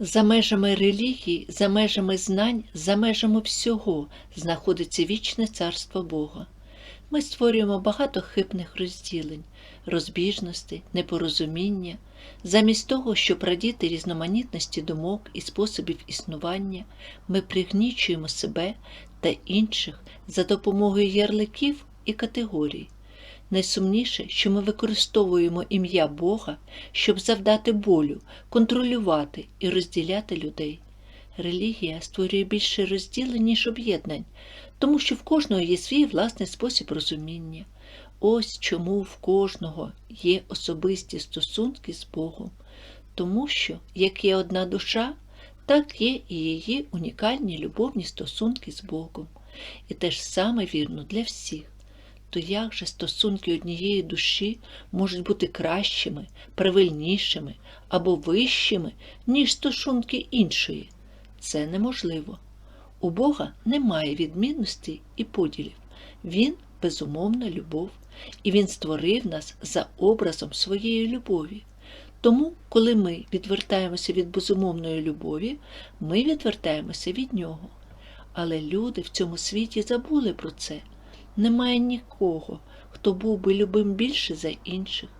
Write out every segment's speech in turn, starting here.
За межами релігії, за межами знань, за межами всього знаходиться вічне царство Бога. Ми створюємо багато хибних розділень, розбіжностей, непорозуміння, замість того, щоб радіти різноманітності думок і способів існування, ми пригнічуємо себе та інших за допомогою ярликів і категорій. Найсумніше, що ми використовуємо ім'я Бога, щоб завдати болю, контролювати і розділяти людей. Релігія створює більше розділень, ніж об'єднань, тому що в кожного є свій власний спосіб розуміння. Ось чому в кожного є особисті стосунки з Богом, тому що як є одна душа, так є і її унікальні любовні стосунки з Богом. І те ж саме вірно для всіх. То як же стосунки однієї душі можуть бути кращими, правильнішими або вищими, ніж стосунки іншої? Це неможливо. У Бога немає відмінностей і поділів. Він безумовна любов, і Він створив нас за образом своєї любові. Тому, коли ми відвертаємося від безумовної любові, ми відвертаємося від нього. Але люди в цьому світі забули про це. Немає нікого, хто був би любим більше за інших.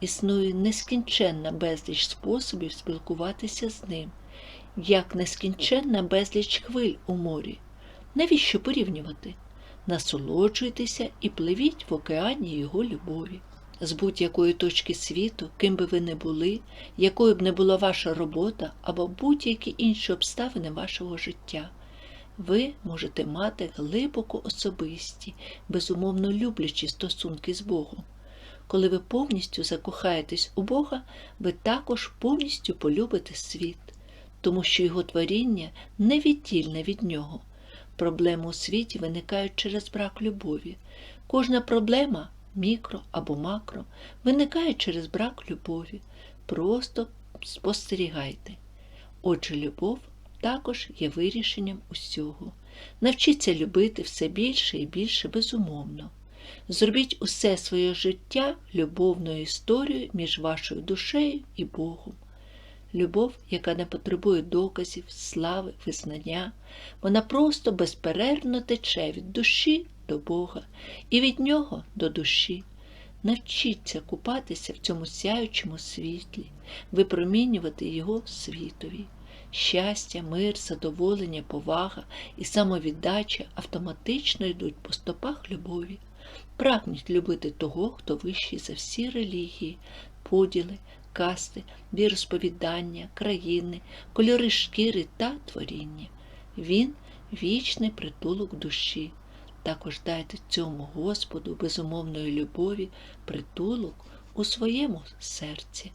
Існує нескінченна безліч способів спілкуватися з ним, як нескінченна безліч хвиль у морі. Навіщо порівнювати? Насолоджуйтеся і пливіть в океані його любові. З будь-якої точки світу, ким би ви не були, якою б не була ваша робота або будь-які інші обставини вашого життя ви можете мати глибоко особисті, безумовно люблячі стосунки з Богом. Коли ви повністю закохаєтесь у Бога, ви також повністю полюбите світ, тому що його творіння невіддільне від нього. Проблеми у світі виникають через брак любові. Кожна проблема, мікро або макро, виникає через брак любові. Просто спостерігайте. Отже, любов також є вирішенням усього. Навчіться любити все більше і більше безумовно. Зробіть усе своє життя любовною історією між вашою душею і Богом. Любов, яка не потребує доказів, слави, визнання, вона просто безперервно тече від душі до Бога і від Нього до душі. Навчіться купатися в цьому сяючому світлі, випромінювати його світові. Щастя, мир, задоволення, повага і самовіддача автоматично йдуть по стопах любові. Прагніть любити того, хто вищий за всі релігії, поділи, касти, віросповідання, країни, кольори шкіри та творіння. Він вічний притулок душі. Також дайте цьому Господу безумовної любові притулок у своєму серці.